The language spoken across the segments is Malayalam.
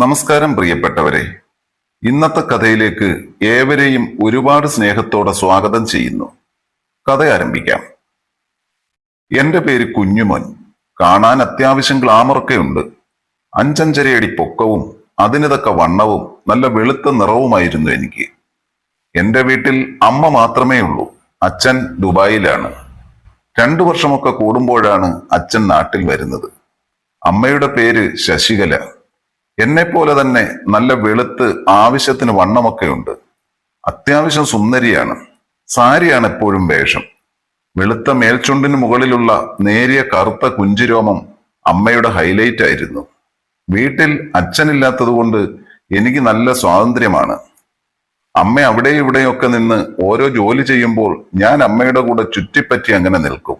നമസ്കാരം പ്രിയപ്പെട്ടവരെ. ഇന്നത്തെ കഥയിലേക്ക് ഏവരെയും ഒരുപാട് സ്നേഹത്തോടെ സ്വാഗതം ചെയ്യുന്നു. കഥ ആരംഭിക്കാം. എന്റെ പേര് കുഞ്ഞുമോൻ. കാണാൻ അത്യാവശ്യം ഗ്ലാമറൊക്കെ ഉണ്ട്. അഞ്ചഞ്ചരയടി പൊക്കവും അതിനിതൊക്കെ വണ്ണവും നല്ല വെളുത്ത നിറവുമായിരുന്നു എനിക്ക്. എന്റെ വീട്ടിൽ അമ്മ മാത്രമേ ഉള്ളൂ. അച്ഛൻ ദുബായിലാണ്. രണ്ടു വർഷമൊക്കെ കൂടുമ്പോഴാണ് അച്ഛൻ നാട്ടിൽ വരുന്നത്. അമ്മയുടെ പേര് ശശികല. എന്നെ പോലെ തന്നെ നല്ല വെളുത്ത് ആവശ്യത്തിന് വണ്ണമൊക്കെ ഉണ്ട്. അത്യാവശ്യം സുന്ദരിയാണ്. സാരിയാണ് എപ്പോഴും വേഷം. വെളുത്ത മേൽച്ചുണ്ടിന് മുകളിലുള്ള നേരിയ കറുത്ത കുഞ്ചിരോമം അമ്മയുടെ ഹൈലൈറ്റ് ആയിരുന്നു. വീട്ടിൽ അച്ഛനില്ലാത്തതുകൊണ്ട് എനിക്ക് നല്ല സ്വാതന്ത്ര്യമാണ്. അമ്മ അവിടെ ഇവിടെയൊക്കെ നിന്ന് ഓരോ ജോലി ചെയ്യുമ്പോൾ ഞാൻ അമ്മയുടെ കൂടെ ചുറ്റിപ്പറ്റി അങ്ങനെ നിൽക്കും.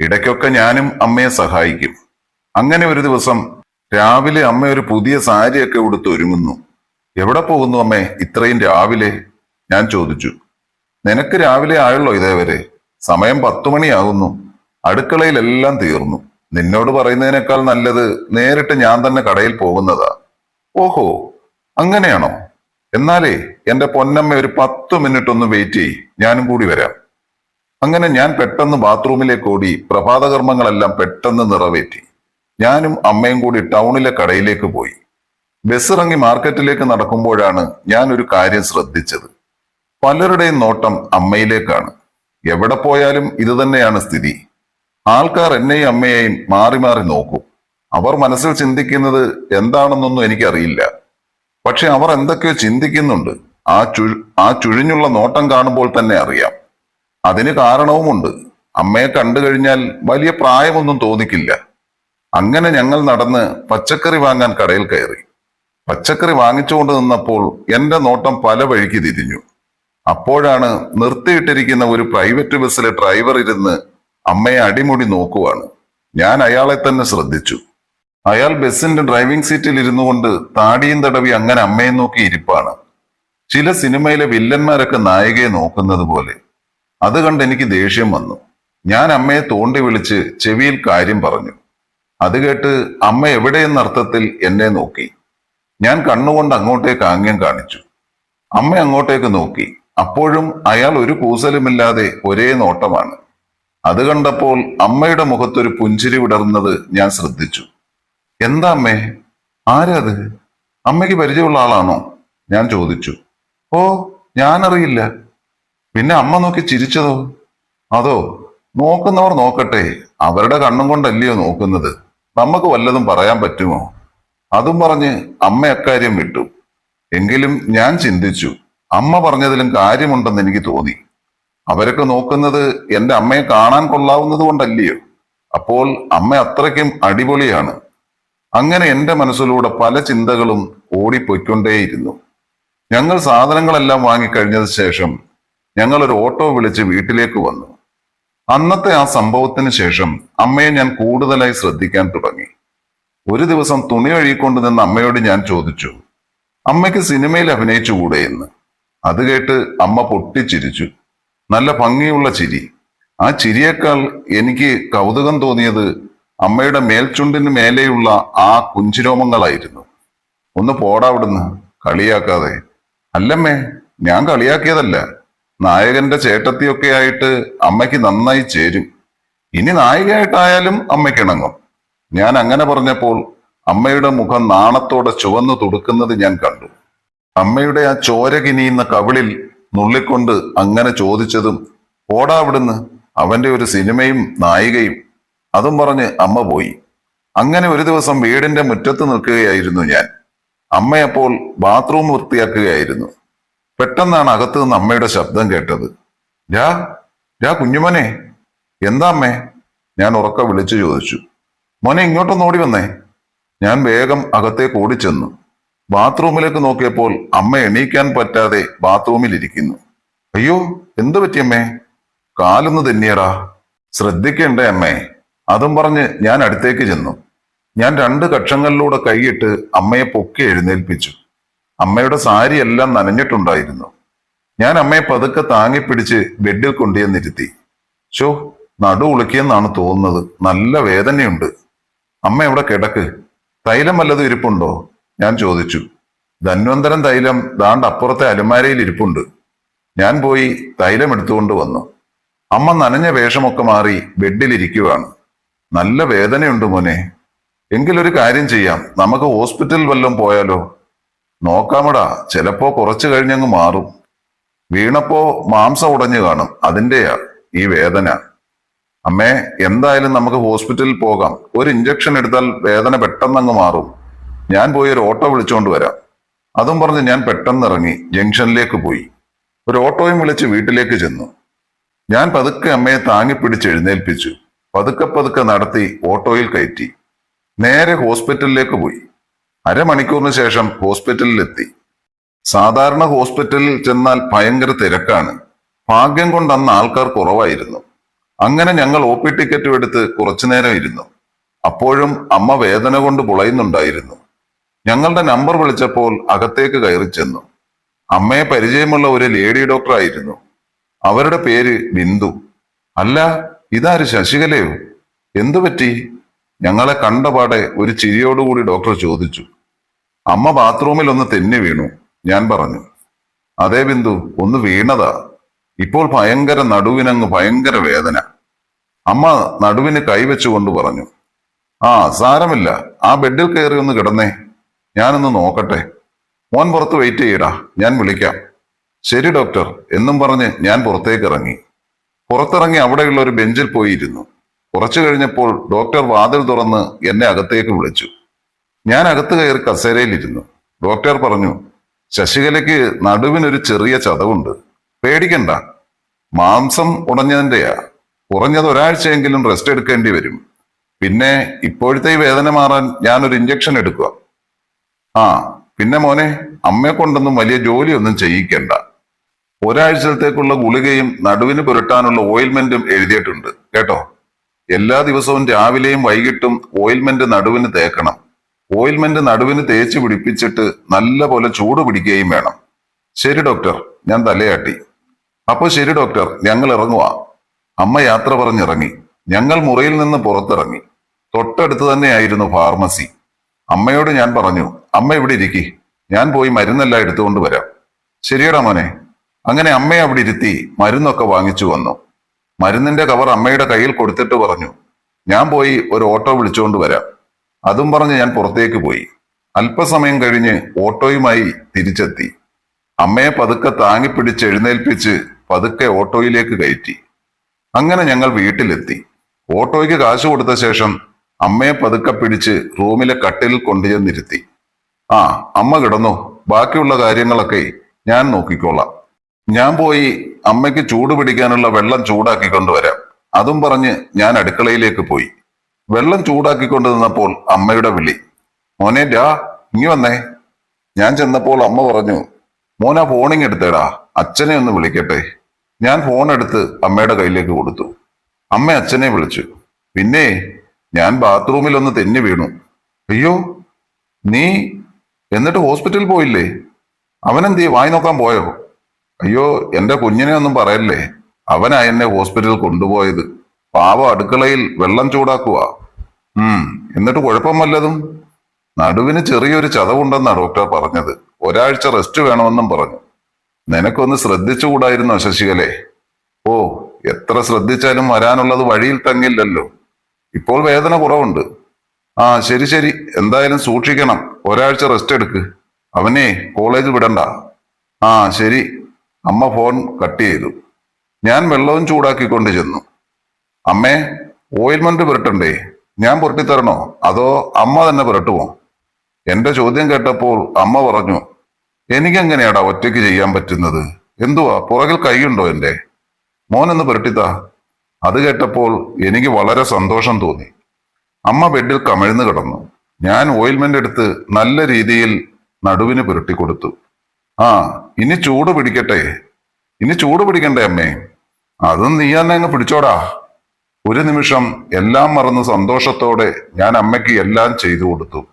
ഇടയ്ക്കൊക്കെ ഞാനും അമ്മയെ സഹായിക്കും. അങ്ങനെ ഒരു ദിവസം രാവിലെ അമ്മ ഒരു പുതിയ സാരിയൊക്കെ ഉടുത്ത് ഒരുങ്ങുന്നു. എവിടെ പോകുന്നു അമ്മേ? ഇത്രയും രാവിലെ? ഞാൻ ചോദിച്ചു. നിനക്ക് രാവിലെ ആയുള്ളോ ഇതേവരെ? സമയം പത്തു മണിയാകുന്നു. അടുക്കളയിലെല്ലാം തീർന്നു. നിന്നോട് പറയുന്നതിനേക്കാൾ നല്ലത് നേരിട്ട് ഞാൻ തന്നെ കടയിൽ പോകുന്നതാ. ഓഹോ അങ്ങനെയാണോ? എന്നാലേ എന്റെ പൊന്നമ്മ ഒരു പത്തു മിനിറ്റ് ഒന്ന് വെയിറ്റ് ചെയ് ഞാനും കൂടി വരാം. അങ്ങനെ ഞാൻ പെട്ടെന്ന് ബാത്റൂമിലേക്ക് ഓടി പ്രഭാതകർമ്മങ്ങളെല്ലാം പെട്ടെന്ന് നിറവേറ്റി. ഞാനും അമ്മയും കൂടി ടൗണിലെ കടയിലേക്ക് പോയി. ബസ് ഇറങ്ങി മാർക്കറ്റിലേക്ക് നടക്കുമ്പോഴാണ് ഞാൻ ഒരു കാര്യം ശ്രദ്ധിച്ചത്. പലരുടെയും നോട്ടം അമ്മയിലേക്കാണ്. എവിടെ പോയാലും ഇത് തന്നെയാണ് സ്ഥിതി. ആൾക്കാർ എന്നെയും അമ്മയെയും മാറി മാറി നോക്കും. അവർ മനസ്സിൽ ചിന്തിക്കുന്നത് എന്താണെന്നൊന്നും എനിക്കറിയില്ല. പക്ഷെ അവർ എന്തൊക്കെയോ ചിന്തിക്കുന്നുണ്ട്. ആ ചു ആ ചുഴിഞ്ഞുള്ള നോട്ടം കാണുമ്പോൾ തന്നെ അറിയാം. അതിന് കാരണവുമുണ്ട്. അമ്മയെ കണ്ടു കഴിഞ്ഞാൽ വലിയ പ്രായമൊന്നും തോന്നിക്കില്ല. അങ്ങനെ ഞങ്ങൾ നടന്ന് പച്ചക്കറി വാങ്ങാൻ കടയിൽ കയറി. പച്ചക്കറി വാങ്ങിച്ചുകൊണ്ട് നിന്നപ്പോൾ എന്റെ നോട്ടം പല വഴിക്ക് തിരിഞ്ഞു. അപ്പോഴാണ് നിർത്തിയിട്ടിരിക്കുന്ന ഒരു പ്രൈവറ്റ് ബസ്സിലെ ഡ്രൈവർ ഇരുന്ന് അമ്മയെ അടിമുടി നോക്കുവാണ്. ഞാൻ അയാളെ തന്നെ ശ്രദ്ധിച്ചു. അയാൾ ബസ്സിന്റെ ഡ്രൈവിംഗ് സീറ്റിൽ ഇരുന്നു കൊണ്ട് താടിയും തടവി അങ്ങനെ അമ്മയെ നോക്കി ഇരിപ്പാണ്. ചില സിനിമയിലെ വില്ലന്മാരൊക്കെ നായികയെ നോക്കുന്നത് പോലെ. അത് കണ്ട് എനിക്ക് ദേഷ്യം വന്നു. ഞാൻ അമ്മയെ തോണ്ടി വിളിച്ച് ചെവിയിൽ കാര്യം പറഞ്ഞു. അത് കേട്ട് അമ്മ എവിടെയെന്ന അർത്ഥത്തിൽ എന്നെ നോക്കി. ഞാൻ കണ്ണുകൊണ്ട് അങ്ങോട്ടേക്ക് ആംഗ്യം കാണിച്ചു. അമ്മ അങ്ങോട്ടേക്ക് നോക്കി. അപ്പോഴും അയാൾ ഒരു കൂസലുമില്ലാതെ ഒരേ നോട്ടമാണ്. അത് കണ്ടപ്പോൾ അമ്മയുടെ മുഖത്തൊരു പുഞ്ചിരി വിടർന്നത് ഞാൻ ശ്രദ്ധിച്ചു. എന്താ അമ്മേ? ആരത് അമ്മയ്ക്ക് പരിചയമുള്ള ആളാണോ? ഞാൻ ചോദിച്ചു. ഓ ഞാനറിയില്ല. പിന്നെ അമ്മ നോക്കി ചിരിച്ചതോ? അതോ നോക്കുന്നവർ നോക്കട്ടെ. അവരുടെ കണ്ണും കൊണ്ടല്ലയോ നോക്കുന്നത്? നമുക്ക് വല്ലതും പറയാൻ പറ്റുമോ? അതും പറഞ്ഞ് അമ്മ അക്കാര്യം വിട്ടു. എങ്കിലും ഞാൻ ചിന്തിച്ചു അമ്മ പറഞ്ഞതിലും കാര്യമുണ്ടെന്ന് എനിക്ക് തോന്നി. അവരൊക്കെ നോക്കുന്നത് എന്റെ അമ്മയെ കാണാൻ കൊള്ളാവുന്നത് കൊണ്ടല്ലയോ? അപ്പോൾ അമ്മ അത്രയ്ക്കും അടിപൊളിയാണ്. അങ്ങനെ എന്റെ മനസ്സിലൂടെ പല ചിന്തകളും ഓടിപ്പോയിക്കൊണ്ടേയിരുന്നു. ഞങ്ങൾ സാധനങ്ങളെല്ലാം വാങ്ങിക്കഴിഞ്ഞതിന് ശേഷം ഞങ്ങൾ ഒരു ഓട്ടോ വിളിച്ച് വീട്ടിലേക്ക് വന്നു. അന്നത്തെ ആ സംഭവത്തിന് ശേഷം അമ്മയെ ഞാൻ കൂടുതലായി ശ്രദ്ധിക്കാൻ തുടങ്ങി. ഒരു ദിവസം തുണി കഴുകിക്കൊണ്ട് നിന്ന് അമ്മയോട് ഞാൻ ചോദിച്ചു അമ്മയ്ക്ക് സിനിമയിൽ അഭിനയിച്ചുകൂടെ എന്ന്? അത് കേട്ട് അമ്മ പൊട്ടിച്ചിരിച്ചു. നല്ല ഭംഗിയുള്ള ചിരി. ആ ചിരിയേക്കാൾ എനിക്ക് കൗതുകം തോന്നിയത് അമ്മയുടെ മേൽച്ചുണ്ടിന് മേലെയുള്ള ആ കുഞ്ചിരോമങ്ങളായിരുന്നു. ഒന്ന് പോടാവിടുന്ന് കളിയാക്കാതെ. അല്ലമ്മേ ഞാൻ കളിയാക്കിയതല്ല. നായകന്റെ ചേട്ടത്തിയൊക്കെ ആയിട്ട് അമ്മയ്ക്ക് നന്നായി ചേരും. ഇനി നായികയായിട്ടായാലും അമ്മയ്ക്കിണങ്ങും. ഞാൻ അങ്ങനെ പറഞ്ഞപ്പോൾ അമ്മയുടെ മുഖം നാണത്തോടെ ചുവന്നു തുടുക്കുന്നത് ഞാൻ കണ്ടു. അമ്മയുടെ ആ ചോര കിനിയുന്ന കവിളിൽ നുള്ളിക്കൊണ്ട് അങ്ങനെ ചോദിച്ചതും ഓടാ അവിടുന്ന് അവന്റെ ഒരു സിനിമയും നായികയും. അതും പറഞ്ഞ് അമ്മ പോയി. അങ്ങനെ ഒരു ദിവസം വീടിന്റെ മുറ്റത്ത് നിൽക്കുകയായിരുന്നു ഞാൻ. അമ്മയപ്പോൾ ബാത്റൂം വൃത്തിയാക്കുകയായിരുന്നു. പെട്ടെന്നാണ് അകത്തു നിന്ന് അമ്മയുടെ ശബ്ദം കേട്ടത്. രാ രാ കുഞ്ഞുമോനെ എന്താ അമ്മേ? ഞാൻ ഉറക്ക വിളിച്ചു ചോദിച്ചു. മോനെ ഇങ്ങോട്ടൊന്ന് ഓടി വന്നേ. ഞാൻ വേഗം അകത്തേക്ക് ഓടിച്ചെന്നു. ബാത്റൂമിലേക്ക് നോക്കിയപ്പോൾ അമ്മ എണീക്കാൻ പറ്റാതെ ബാത്റൂമിൽ ഇരിക്കുന്നു. അയ്യോ എന്തു പറ്റിയമ്മേ കാലൊന്ന് തെന്നിയടാ. ശ്രദ്ധിക്കണ്ടേ അമ്മേ. അതും പറഞ്ഞ് ഞാൻ അടുത്തേക്ക് ചെന്നു. ഞാൻ രണ്ട് കക്ഷങ്ങളിലൂടെ കൈയിട്ട് അമ്മയെ പൊക്കി എഴുന്നേൽപ്പിച്ചു. അമ്മയുടെ സാരി എല്ലാം നനഞ്ഞിട്ടുണ്ടായിരുന്നു. ഞാൻ അമ്മയെ പതുക്കെ താങ്ങിപ്പിടിച്ച് ബെഡിൽ കൊണ്ടുവന്നിരുത്തി. ഷോ നടു ഉളുക്കിയെന്നാണ് തോന്നുന്നത്. നല്ല വേദനയുണ്ട്. അമ്മ എവിടെ കിടക്ക്? തൈലം വല്ലതും ഇരിപ്പുണ്ടോ? ഞാൻ ചോദിച്ചു. ധന്വന്തരം തൈലം ദാണ്ട് അപ്പുറത്തെ അലമാരയിൽ ഇരിപ്പുണ്ട്. ഞാൻ പോയി തൈലം എടുത്തുകൊണ്ട് വന്നു. അമ്മ നനഞ്ഞ വേഷമൊക്കെ മാറി ബെഡിലിരിക്കുവാണ് നല്ല വേദനയുണ്ട് മോനെ. എങ്കിലൊരു കാര്യം ചെയ്യാം. നമുക്ക് ഹോസ്പിറ്റൽ വല്ലതും പോയാലോ? നോക്കാമടാ. ചിലപ്പോ കുറച്ചു കഴിഞ്ഞങ്ങ് മാറും. വീണപ്പോ മാംസം ഉടഞ്ഞു കാണും. അതിന്റെയാ ഈ വേദന. അമ്മേ എന്തായാലും നമുക്ക് ഹോസ്പിറ്റലിൽ പോകാം. ഒരു ഇഞ്ചക്ഷൻ എടുത്താൽ വേദന പെട്ടെന്ന് അങ്ങ് മാറും. ഞാൻ പോയി ഒരു ഓട്ടോ വിളിച്ചുകൊണ്ട് വരാം. അതും പറഞ്ഞ് ഞാൻ പെട്ടെന്ന് ഇറങ്ങി ജംഗ്ഷനിലേക്ക് പോയി. ഒരു ഓട്ടോയും വിളിച്ച് വീട്ടിലേക്ക് ചെന്നു. ഞാൻ പതുക്കെ അമ്മയെ താങ്ങിപ്പിടിച്ച് എഴുന്നേൽപ്പിച്ചു. പതുക്കെ പതുക്കെ നടത്തി ഓട്ടോയിൽ കയറ്റി. നേരെ ഹോസ്പിറ്റലിലേക്ക് പോയി. അരമണിക്കൂറിന് ശേഷം ഹോസ്പിറ്റലിലെത്തി. സാധാരണ ഹോസ്പിറ്റലിൽ ചെന്നാൽ ഭയങ്കര തിരക്കാണ്. ഭാഗ്യം കൊണ്ട് അന്ന് ആൾക്കാർ കുറവായിരുന്നു. അങ്ങനെ ഞങ്ങൾ ഒ പി ടിക്കറ്റും എടുത്ത് കുറച്ചു നേരം ഇരുന്നു. അപ്പോഴും അമ്മ വേദന കൊണ്ട് പുളയുന്നുണ്ടായിരുന്നു. ഞങ്ങളുടെ നമ്പർ വിളിച്ചപ്പോൾ അകത്തേക്ക് കയറി ചെന്നു. അമ്മയെ പരിചയമുള്ള ഒരു ലേഡി ഡോക്ടർ ആയിരുന്നു. അവരുടെ പേര് ബിന്ദു. അല്ല ഇതാര് ശശികലയോ? എന്തു പറ്റി? ഞങ്ങളെ കണ്ടപാടെ ഒരു ചിരിയോടുകൂടി ഡോക്ടർ ചോദിച്ചു അമ്മ ബാത്റൂമിൽ ഒന്ന് തെന്നി വീണു ഞാൻ പറഞ്ഞു. അതേ ബിന്ദു ഒന്ന് വീണതാ. ഇപ്പോൾ ഭയങ്കര നടുവിനങ്ങ് ഭയങ്കര വേദന. അമ്മ നടുവിന് കൈവച്ചുകൊണ്ട് പറഞ്ഞു ആ സാരമില്ല. ആ ബെഡിൽ കയറി ഒന്ന് കിടന്നേ. ഞാനൊന്ന് നോക്കട്ടെ. മോൻ പുറത്ത് വെയിറ്റ് ചെയ്യടാ. ഞാൻ വിളിക്കാം. ശരി ഡോക്ടർ എന്നും പറഞ്ഞ് ഞാൻ പുറത്തേക്ക് ഇറങ്ങി. പുറത്തിറങ്ങി അവിടെയുള്ള ഒരു ബെഞ്ചിൽ പോയി ഇരുന്നു കുറച്ചു കഴിഞ്ഞപ്പോൾ ഡോക്ടർ വാതിൽ തുറന്ന് എന്നെ അകത്തേക്ക് വിളിച്ചു. ഞാൻ അകത്ത് കയറി കസേരയിലിരുന്നു. ഡോക്ടർ പറഞ്ഞു ശശികലയ്ക്ക് നടുവിനൊരു ചെറിയ ചതവുണ്ട്. പേടിക്കണ്ട. മാംസം ഉടഞ്ഞതിന്റെയാ കുറഞ്ഞത് ഒരാഴ്ചയെങ്കിലും റെസ്റ്റ് എടുക്കേണ്ടി വരും. പിന്നെ ഇപ്പോഴത്തെ ഈ വേദന മാറാൻ ഞാനൊരു ഇഞ്ചക്ഷൻ എടുക്കുക. ആ പിന്നെ മോനെ അമ്മയെ കൊണ്ടൊന്നും വലിയ ജോലിയൊന്നും ചെയ്യിക്കണ്ട. ഒരാഴ്ചത്തേക്കുള്ള ഗുളികയും നടുവിന് പുരട്ടാനുള്ള ഓയിൽമെന്റും എഴുതിയിട്ടുണ്ട്. കേട്ടോ? എല്ലാ ദിവസവും രാവിലെയും വൈകിട്ടും ഓയിൽമെന്റ് നടുവിന് തേക്കണം. ഓയിൽമെന്റ് നടുവിന് തേച്ച് പിടിപ്പിച്ചിട്ട് നല്ല പോലെ ചൂട് പിടിക്കുകയും വേണം. ശരി ഡോക്ടർ ഞാൻ തലയാട്ടി. അപ്പൊ ശരി ഡോക്ടർ ഞങ്ങൾ ഇറങ്ങുവാ. അമ്മ യാത്ര പറഞ്ഞിറങ്ങി. ഞങ്ങൾ മുറിയിൽ നിന്ന് പുറത്തിറങ്ങി. തൊട്ടടുത്ത് തന്നെയായിരുന്നു ഫാർമസി അമ്മയോട് ഞാൻ പറഞ്ഞു അമ്മ ഇവിടെ ഇരിക്കി. ഞാൻ പോയി മരുന്നെല്ലാം എടുത്തുകൊണ്ട് വരാം. ശരിയടാ മോനെ. അങ്ങനെ അമ്മയെ അവിടെ ഇരുത്തി മരുന്നൊക്കെ വാങ്ങിച്ചു വന്നു. മരുന്നിന്റെ കവർ അമ്മയുടെ കയ്യിൽ കൊടുത്തിട്ട് പറഞ്ഞു ഞാൻ പോയി ഒരു ഓട്ടോ വിളിച്ചുകൊണ്ട് വരാം. അതും പറഞ്ഞ് ഞാൻ പുറത്തേക്ക് പോയി. അല്പസമയം കഴിഞ്ഞ് ഓട്ടോയുമായി തിരിച്ചെത്തി. അമ്മയെ പതുക്കെ താങ്ങിപ്പിടിച്ച് എഴുന്നേൽപ്പിച്ച് പതുക്കെ ഓട്ടോയിലേക്ക് കയറ്റി. അങ്ങനെ ഞങ്ങൾ വീട്ടിലെത്തി. ഓട്ടോയ്ക്ക് കാശ് കൊടുത്ത ശേഷം അമ്മയെ പതുക്കെ പിടിച്ച് റൂമിലെ കട്ടിൽ കൊണ്ടുചെന്നിരുത്തി. ആ അമ്മ കിടന്നു. ബാക്കിയുള്ള കാര്യങ്ങളൊക്കെ ഞാൻ നോക്കിക്കോളാം. ഞാൻ പോയി അമ്മയ്ക്ക് ചൂട് പിടിക്കാനുള്ള വെള്ളം ചൂടാക്കി കൊണ്ടുവരാം. അതും പറഞ്ഞ് ഞാൻ അടുക്കളയിലേക്ക് പോയി. വെള്ളം ചൂടാക്കി നിന്നപ്പോൾ അമ്മയുടെ വിളി. മോനെ ഡാ ഇങ്ങി വന്നേ. ഞാൻ ചെന്നപ്പോൾ അമ്മ പറഞ്ഞു മോനാ ഫോണിങ് എടുത്തേടാ. അച്ഛനെ ഒന്ന് വിളിക്കട്ടെ. ഞാൻ ഫോൺ എടുത്ത് അമ്മയുടെ കയ്യിലേക്ക് കൊടുത്തു. അമ്മ അച്ഛനെ വിളിച്ചു. പിന്നെ ഞാൻ ബാത്റൂമിൽ ഒന്ന് തെന്നി വീണു. അയ്യോ നീ എന്നിട്ട് ഹോസ്പിറ്റലിൽ പോയില്ലേ? അവനെന്തീ വായി നോക്കാൻ പോയോ? അയ്യോ എന്റെ കുഞ്ഞിനെ ഒന്നും പറയല്ലേ? അവനാ എന്നെ ഹോസ്പിറ്റലിൽ കൊണ്ടുപോയത്. പാവ അടുക്കളയിൽ വെള്ളം ചൂടാക്കുക ഉം എന്നിട്ട് കുഴപ്പം വല്ലതും? നടുവിന് ചെറിയൊരു ചതവുണ്ടെന്നാ ഡോക്ടർ പറഞ്ഞത്. ഒരാഴ്ച റെസ്റ്റ് വേണമെന്നും പറഞ്ഞു. നിനക്കൊന്ന് ശ്രദ്ധിച്ചുകൂടായിരുന്നു ശശികലെ? ഓ എത്ര ശ്രദ്ധിച്ചാലും വരാനുള്ളത് വഴിയിൽ തങ്ങില്ലല്ലോ. ഇപ്പോൾ വേദന കുറവുണ്ട്. ആ ശരി ശരി. എന്തായാലും സൂക്ഷിക്കണം. ഒരാഴ്ച റെസ്റ്റ് എടുക്ക്. അവനെ കോളേജ് വിടണ്ട. ആ ശരി. അമ്മ ഫോൺ കട്ട് ചെയ്തു. ഞാൻ വെള്ളവും ചൂടാക്കിക്കൊണ്ട് ചെന്നു. അമ്മേ ഓയിൽമെന്റ് പുരട്ടണ്ടേ? ഞാൻ പുരട്ടിത്തരണോ? അതോ അമ്മ തന്നെ പുരട്ടുമോ എന്റെ ചോദ്യം കേട്ടപ്പോൾ അമ്മ പറഞ്ഞു എനിക്കെങ്ങനെയാടാ ഒറ്റയ്ക്ക് ചെയ്യാൻ പറ്റുന്നത്? എന്തുവാ പുറകിൽ കൈയുണ്ടോ എന്റെ? മോനൊന്ന് പുരട്ടിത്താ. അത് കേട്ടപ്പോൾ എനിക്ക് വളരെ സന്തോഷം തോന്നി. അമ്മ ബെഡിൽ കമിഴ്ന്നു കിടന്നു. ഞാൻ ഓയിൽമെന്റ് എടുത്ത് നല്ല രീതിയിൽ നടുവിന് പുരട്ടി കൊടുത്തു ആ ഇനി ചൂട് പിടിക്കട്ടെ. ഇനി ചൂട് പിടിക്കണ്ടേ അമ്മേ? അതും നീ തന്നെ അങ്ങ് പിടിച്ചോടാ. ഒരു നിമിഷം എല്ലാം മറന്ന് സന്തോഷത്തോടെ ഞാൻ അമ്മയ്ക്ക് എല്ലാം ചെയ്തു കൊടുത്തു.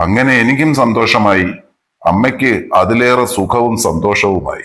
അങ്ങനെ എനിക്കും സന്തോഷമായി. അമ്മയ്ക്ക് അതിലേറെ സുഖവും സന്തോഷവുമായി.